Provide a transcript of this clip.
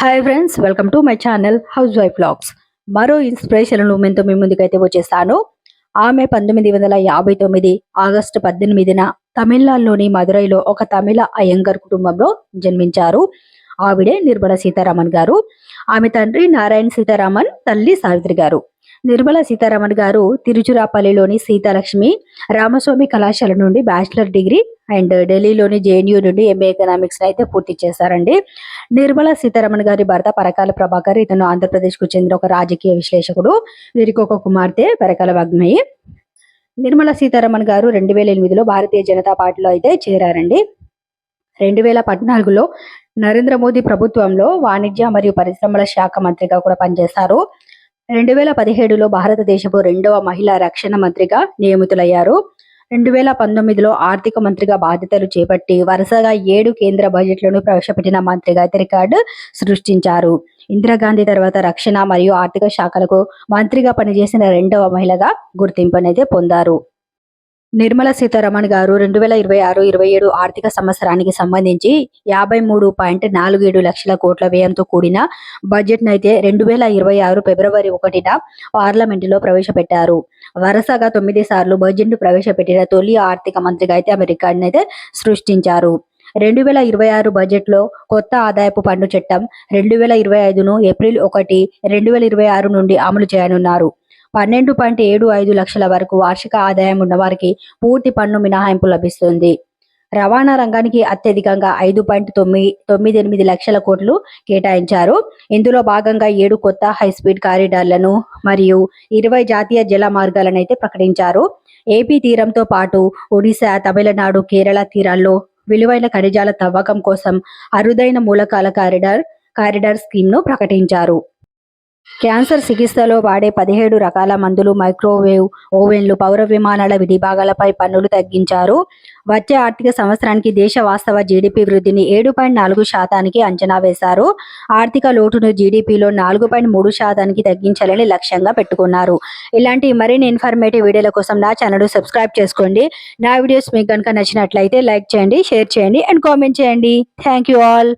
Hi friends welcome to my channel house wife blogs మరో inspiration మూమెంట్తో మీ ముందుకైతే వచ్చేస్తాను. ఆమె పంతొమ్మిది వందల యాభై తొమ్మిది ఆగస్టు పద్దెనిమిదిన తమిళనాడులోని మదురైలో ఒక తమిళ అయ్యంగర్ కుటుంబంలో జన్మించారు. ఆవిడే నిర్మల సీతారామన్ గారు. ఆమె తండ్రి నారాయణ సీతారామన్ తల్లి సావిత్రి గారు. నిర్మల సీతారామన్ గారు తిరుచురాపల్లిలోని సీతాలక్ష్మి రామస్వామి కళాశాల నుండి బ్యాచిలర్ డిగ్రీ అండ్ ఢిల్లీలోని జేఎన్యూ నుండి ఎంఏ ఎకనామిక్స్ అయితే పూర్తి చేశారండి. నిర్మలా సీతారామన్ గారి భర్త పరకాల ప్రభాకర్ ఇతను ఆంధ్రప్రదేశ్కు చెందిన ఒక రాజకీయ విశ్లేషకుడు. వీరికి ఒక కుమార్తె పరకాల వాగ్మయి. నిర్మలా సీతారామన్ గారు రెండు వేల ఎనిమిదిలో భారతీయ జనతా పార్టీలో అయితే చేరారండి. రెండు వేల పద్నాలుగులో నరేంద్ర మోదీ ప్రభుత్వంలో వాణిజ్య మరియు పరిశ్రమల శాఖ మంత్రిగా కూడా పనిచేశారు. రెండు వేల పదిహేడులో భారతదేశపు రెండవ మహిళా రక్షణ మంత్రిగా నియమితులయ్యారు. రెండు వేల పంతొమ్మిదిలో ఆర్థిక మంత్రిగా బాధ్యతలు చేపట్టి వరుసగా ఏడు కేంద్ర బడ్జెట్లను ప్రవేశపెట్టిన మంత్రిగా అయితే రికార్డు సృష్టించారు. ఇందిరాగాంధీ తర్వాత రక్షణ మరియు ఆర్థిక శాఖలకు మంత్రిగా పనిచేసిన రెండవ మహిళగా గుర్తింపునైతే పొందారు. నిర్మలా సీతారామన్ గారు రెండు వేల ఇరవై ఆరు ఇరవై ఏడు ఆర్థిక సంవత్సరానికి సంబంధించి యాభై మూడు పాయింట్ నాలుగు ఏడు లక్షల కోట్ల వ్యయంతో కూడిన బడ్జెట్ను అయితే రెండు వేల ఇరవై ఆరు ఫిబ్రవరి ఒకటిన పార్లమెంటులో ప్రవేశపెట్టారు. వరుసగా తొమ్మిది సార్లు బడ్జెట్ను ప్రవేశపెట్టిన తొలి ఆర్థిక మంత్రిగా అయితే ఆమె రికార్డును అయితే సృష్టించారు. రెండు వేల ఇరవై ఆరు బడ్జెట్లో కొత్త ఆదాయపు పన్ను చట్టం రెండు వేల ఇరవై ఐదును ఏప్రిల్ ఒకటి రెండు వేల ఇరవై ఆరు నుండి అమలు చేయనున్నారు. పన్నెండు పాయింట్ ఏడు ఐదు లక్షల వరకు వార్షిక ఆదాయం ఉన్న వారికి పూర్తి పన్ను మినహాయింపు లభిస్తుంది. రవాణా రంగానికి అత్యధికంగా ఐదు పాయింట్ తొమ్మిది తొమ్మిది ఎనిమిది లక్షల కోట్లు కేటాయించారు. ఇందులో భాగంగా ఏడు కొత్త హై స్పీడ్ కారిడార్లను మరియు ఇరవై జాతీయ జల మార్గాలను అయితే ప్రకటించారు. ఏపీ తీరంతో పాటు ఒడిశా తమిళనాడు కేరళ తీరాల్లో విలువైన ఖనిజాల తవ్వకం కోసం అరుదైన మూలకాల కారిడార్ కారిడార్ స్కీమ్ను ప్రకటించారు. క్యాన్సర్ చికిత్సలో వాడే పదిహేడు రకాల మందులు మైక్రోవేవ్ ఓవెన్లు పౌర విమానాల విడిభాగాలపై పన్నులు తగ్గించారు. వచ్చే ఆర్థిక సంవత్సరానికి దేశ వాస్తవ జీడిపి వృద్ధిని ఏడు పాయింట్ నాలుగు శాతానికి అంచనా వేశారు. ఆర్థిక లోటును జీడిపిలో నాలుగు పాయింట్ మూడు శాతానికి తగ్గించాలని లక్ష్యంగా పెట్టుకున్నారు. ఇలాంటి మరిన్ని ఇన్ఫర్మేటివ్ వీడియోల కోసం నా ఛానల్ సబ్స్క్రైబ్ చేసుకోండి. నా వీడియోస్ మీకు కనుక నచ్చినట్లయితే లైక్ చేయండి షేర్ చేయండి అండ్ కామెంట్ చేయండి. Thank you all.